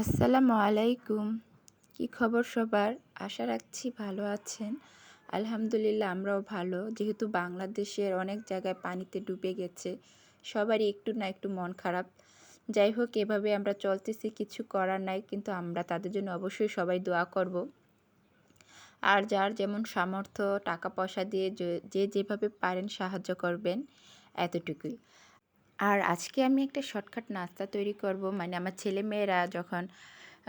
আসসালামু আলাইকুম। কি খবর সবার? আশা রাখছি ভালো আছেন। আলহামদুলিল্লাহ আমরাও ভালো। যেহেতু বাংলাদেশের অনেক জায়গায় পানিতে ডুবে গেছে, সবারই একটু না একটু মন খারাপ। যাই হোক, এভাবে আমরা চলতেছি, কিছু করার নাই, কিন্তু আমরা তাদের জন্য অবশ্যই সবাই দোয়া করব। আর যার যেমন সামর্থ্য, টাকা পয়সা দিয়ে যে যেভাবে পারেন সাহায্য করবেন, এতটুকুই। আর আজকে আমি একটা শর্টকাট নাস্তা তৈরি করব। মানে আমার ছেলে মেয়েরা যখন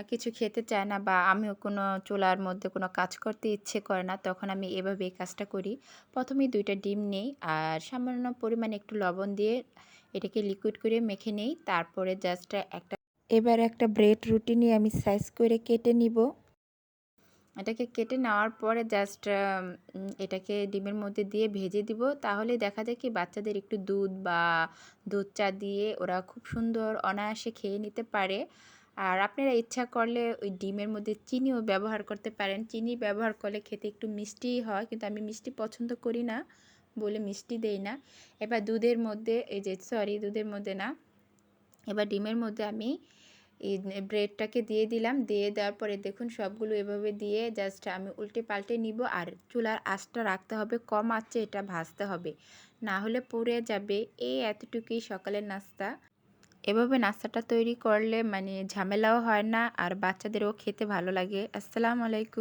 কিছু খেতে চায় না বা আমিও কোনো চুলার মধ্যে কোনো কাজ করতে ইচ্ছে করে না, তখন আমি এভাবে এই কাজটা করি। প্রথমেই দুইটা ডিম নেই আর সামান্য পরিমাণে একটু লবণ দিয়ে এটাকে লিকুইড করে মেখে নেই। তারপরে জাস্ট একটা এবার একটা ব্রেড রুটি নিয়ে আমি সাইজ করে কেটে নিব। এটাকে কেটে নেওয়ার পরে জাস্ট এটাকে ডিমের মধ্যে দিয়ে ভেজে দিব। তাহলে দেখা যায় কি বাচ্চাদের একটু দুধ বা দুধ চা দিয়ে ওরা খুব সুন্দর অনায়াসে খেয়ে নিতে পারে। আর আপনারা ইচ্ছা করলে ওই ডিমের মধ্যে চিনিও ব্যবহার করতে পারেন। চিনি ব্যবহার করলে খেতে একটু মিষ্টিই হয়, কিন্তু আমি মিষ্টি পছন্দ করি না বলে মিষ্টি দেই না। এবার দুধের মধ্যে, এই যে সরি দুধের মধ্যে না, এবার ডিমের মধ্যে আমি ব্রেডটাকে দিয়ে দিলাম। দিয়ে দেওয়ার পরে দেখুন সবগুলো এভাবে দিয়ে জাস্ট আমি উল্টে পাল্টে নিব আর চুলার আঁচটা রাখতে হবে, কম আঁচে এটা ভাজতে হবে। না হলে পড়ে যাবে। এই এতটুকুই সকালের নাস্তা। এভাবে নাস্তাটা তৈরি করলে মানে ঝামেলাও হয় না আর বাচ্চাদেরও খেতে ভালো লাগে। আসসালামু আলাইকুম।